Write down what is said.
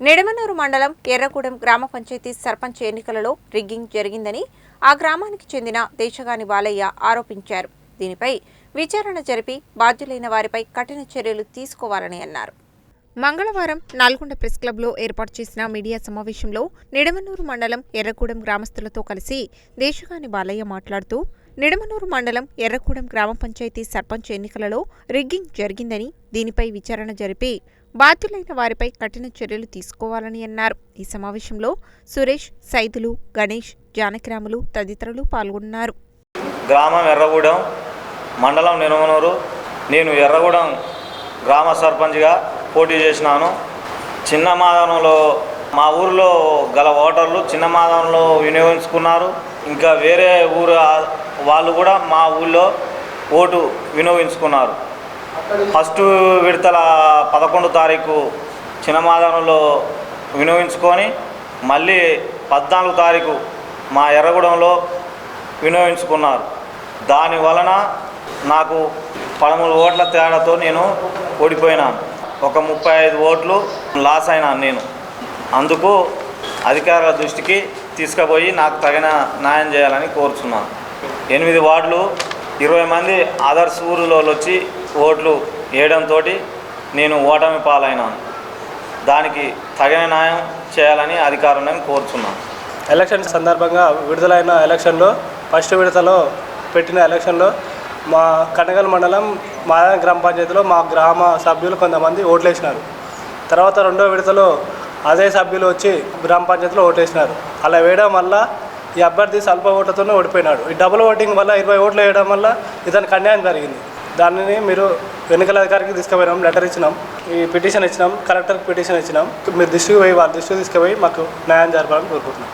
నిడమనూరు మండలం ఎర్రగూడెం గ్రామ పంచాయతీ సర్పంచ్ ఎన్నికలలో రిగ్గింగ్ జరిగిందని ఆ గ్రామానికి చెందిన దేశగాని బాలయ్య ఆరోపించారు. దీనిపై విచారణ జరిపి బాధ్యులైన వారిపై కఠిన చర్యలు తీసుకోవాలని అన్నారు. మంగళవారం నల్గొండ ప్రెస్ క్లబ్లో ఏర్పాటు చేసిన మీడియా సమావేశంలో నిడమనూరు మండలం ఎర్రగూడెం గ్రామస్తులతో కలిసి దేశగాని బాలయ్య మాట్లాడుతూ నిడమనూరు మండలం ఎర్రగూడెం గ్రామ పంచాయతీ సర్పంచ్ ఎన్నికలలో రిగ్గింగ్ జరిగిందని దీనిపై విచారణ జరిపి బాధ్యులైన వారిపై కఠిన చర్యలు తీసుకోవాలని అన్నారు. ఈ సమావేశంలో సురేష్ సైదులు గణేష్ జానకిరాములు తదితరులు పాల్గొన్నారు. గ్రామం ఎర్రగూడెం మండలం నిడమనూరు. నేను ఎర్రగూడెం గ్రామ సర్పంచ్గా పోటీ చేసినాను. చిన్న మాదనంలో మా ఊరిలో గల ఓటర్లు చిన్న మాదనంలో వినియోగించుకున్నారు. ఇంకా వేరే ఊరు వాళ్ళు కూడా మా ఊళ్ళో ఓటు వినియోగించుకున్నారు. ఫస్ట్ విడతల పదకొండు తారీఖు చిన్నమాదంలో వినియోగించుకొని మళ్ళీ పద్నాలుగు తారీఖు మా ఎర్రగూడెంలో వినియోగించుకున్నారు. దాని వలన నాకు పదమూడు ఓట్ల తేడాతో నేను ఓడిపోయినాను. ఒక ముప్పై ఐదు ఓట్లు లాస్ అయినాను నేను. అందుకు అధికారుల దృష్టికి తీసుకుపోయి నాకు తగిన న్యాయం చేయాలని కోరుచున్నాను. ఎనిమిది వార్డులు ఇరవై మంది అదర్స్ ఊరిలో వచ్చి ఓట్లు వేయడంతో నేను ఓటమి పాలైనాను. దానికి తగిన న్యాయం చేయాలని అధికారులను కోరుచున్నాను. ఎలక్షన్ సందర్భంగా విడుదలైన ఎలక్షన్లో ఫస్ట్ విడతలో పెట్టిన ఎలక్షన్లో మా కనగల్ మండలం మాదా గ్రామ పంచాయతీలో మా గ్రామ సభ్యులు కొంతమంది ఓట్లేసినారు. తర్వాత రెండో విడతలో అదే సభ్యులు వచ్చి గ్రామ పంచాయతీలో ఓటేసినారు అలా వేయడం వల్ల ఈ అభ్యర్థి స్వల్ప ఓట్లతోనే ఓడిపోయినాడు. ఈ డబుల్ ఓటింగ్ వల్ల ఇరవై ఓట్లు వేయడం వల్ల ఇతనికి అన్యాయం జరిగింది. దానిని మీరు ఎన్నికల అధికారికి తీసుకుపోయినాం లెటర్ ఇచ్చినాం ఈ పిటిషన్ ఇచ్చినాం కలెక్టర్కి పిటిషన్ ఇచ్చినాం. మీరు దృష్టికి పోయి వాళ్ళ దృష్టికి తీసుకుపోయి మాకు న్యాయం జరపాలని కోరుకుంటున్నాం.